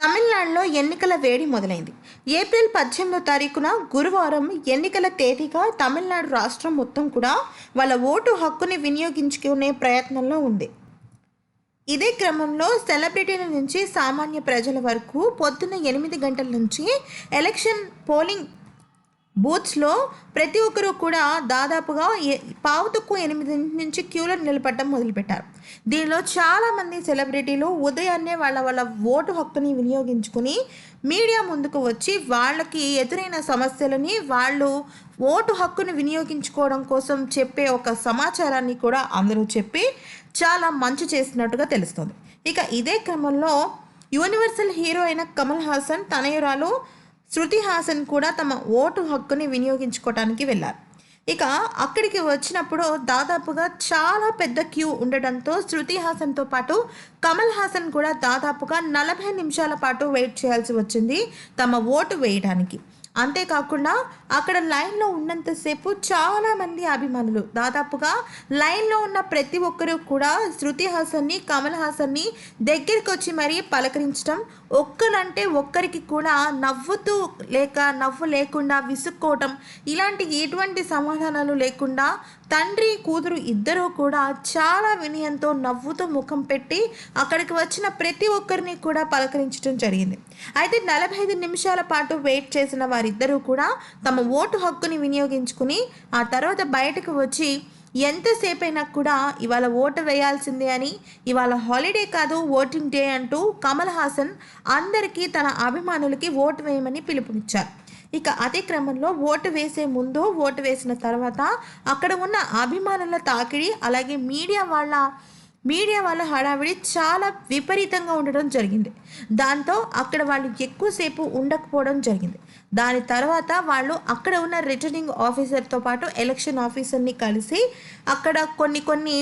తమిళనాడులో ఎన్నికల వేడి మొదలైంది. ఏప్రిల్ పద్దెనిమిదో తారీఖున గురువారం ఎన్నికల తేదీగా తమిళనాడు రాష్ట్రం మొత్తం కూడా వాళ్ళ ఓటు హక్కుని వినియోగించుకునే ప్రయత్నంలో ఉంది. ఇదే క్రమంలో సెలబ్రిటీల నుంచి సామాన్య ప్రజల వరకు పొద్దున్న ఎనిమిది గంటల నుంచి ఎలక్షన్ పోలింగ్ బూత్స్లో ప్రతి ఒక్కరూ కూడా దాదాపుగా పావు తక్కువ ఎనిమిది నుంచి క్యూలో నిలబడటం మొదలుపెట్టారు. దీనిలో చాలామంది సెలబ్రిటీలు ఉదయాన్నే వాళ్ళ వాళ్ళ ఓటు హక్కుని వినియోగించుకుని మీడియా ముందుకు వచ్చి వాళ్ళకి ఎదురైన సమస్యలని వాళ్ళు ఓటు హక్కును వినియోగించుకోవడం కోసం చెప్పే ఒక సమాచారాన్ని కూడా అందరూ చెప్పి చాలా మంచి చేసినట్టుగా తెలుస్తుంది. ఇక ఇదే క్రమంలో యూనివర్సల్ హీరో అయిన కమల్ హాసన్ తనయురాలు శృతి హాసన్ కూడా తమ ఓటు హక్కుని వినియోగించుకోవటానికి వెళ్ళారు. ఇక అక్కడికి వచ్చినప్పుడు దాదాపుగా చాలా పెద్ద క్యూ ఉండడంతో శృతి హాసన్తో పాటు కమల్ హాసన్ కూడా దాదాపుగా నలభై నిమిషాల పాటు వెయిట్ చేయాల్సి వచ్చింది తమ ఓటు వేయడానికి అంతేకాకుండా అక్కడ లైన్లో ఉన్నంతసేపు చాలామంది అభిమానులు. దాదాపుగా లైన్లో ఉన్న ప్రతి ఒక్కరూ కూడా శృతి హాసన్ని కమల్ హాసన్ని దగ్గరికి వచ్చి మరీ పలకరించడం ఒక్కరంటే ఒక్కరికి కూడా నవ్వుతూ లేక నవ్వు లేకుండా విసుక్కోవటం ఇలాంటి ఎటువంటి సమాధానాలు లేకుండా తండ్రి కూతురు ఇద్దరూ కూడా చాలా వినయంతో నవ్వుతూ ముఖం పెట్టి అక్కడికి వచ్చిన ప్రతి ఒక్కరిని కూడా పలకరించడం జరిగింది. అయితే నలభై ఐదు నిమిషాల పాటు వెయిట్ చేసిన వారిద్దరూ కూడా తమ ఓటు హక్కుని వినియోగించుకుని ఆ తర్వాత బయటకు వచ్చి ఎంతసేపైనా కూడా ఇవాళ ఓటు వేయాల్సిందే అని ఇవాళ హాలిడే కాదు ఓటింగ్ డే అంటూ కమల్ హాసన్ అందరికీ తన అభిమానులకి ఓటు వేయమని పిలుపునిచ్చారు. ఇక అదే క్రమంలో ఓటు వేసే ముందు ఓటు వేసిన తర్వాత అక్కడ ఉన్న అభిమానుల తాకిడి అలాగే మీడియా వాళ్ళ మీడియా వాళ్ళ హడావిడి చాలా విపరీతంగా ఉండడం జరిగింది. దాంతో అక్కడ వాళ్ళు ఎక్కువసేపు ఉండకపోవడం జరిగింది. దాని తర్వాత వాళ్ళు అక్కడ ఉన్న రిటర్నింగ్ ఆఫీసర్తో పాటు ఎలక్షన్ ఆఫీసర్ని కలిసి అక్కడ కొన్ని కొన్ని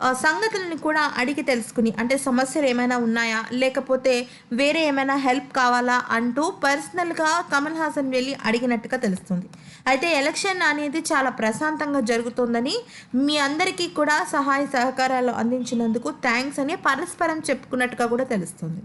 సంగతులను కూడా అడిగి తెలుసుకుని అంటే సమస్యలు ఏమైనా ఉన్నాయా? లేకపోతే వేరే ఏమైనా హెల్ప్ కావాలా అంటూ పర్సనల్గా కమల్ హాసన్ వెళ్ళి అడిగినట్టుగా తెలుస్తుంది. అయితే ఎలక్షన్ అనేది చాలా ప్రశాంతంగా జరుగుతుందని మీ అందరికీ కూడా సహాయ సహకారాలు అందించినందుకు థ్యాంక్స్ అని పరస్పరం చెప్పుకున్నట్టుగా కూడా తెలుస్తుంది.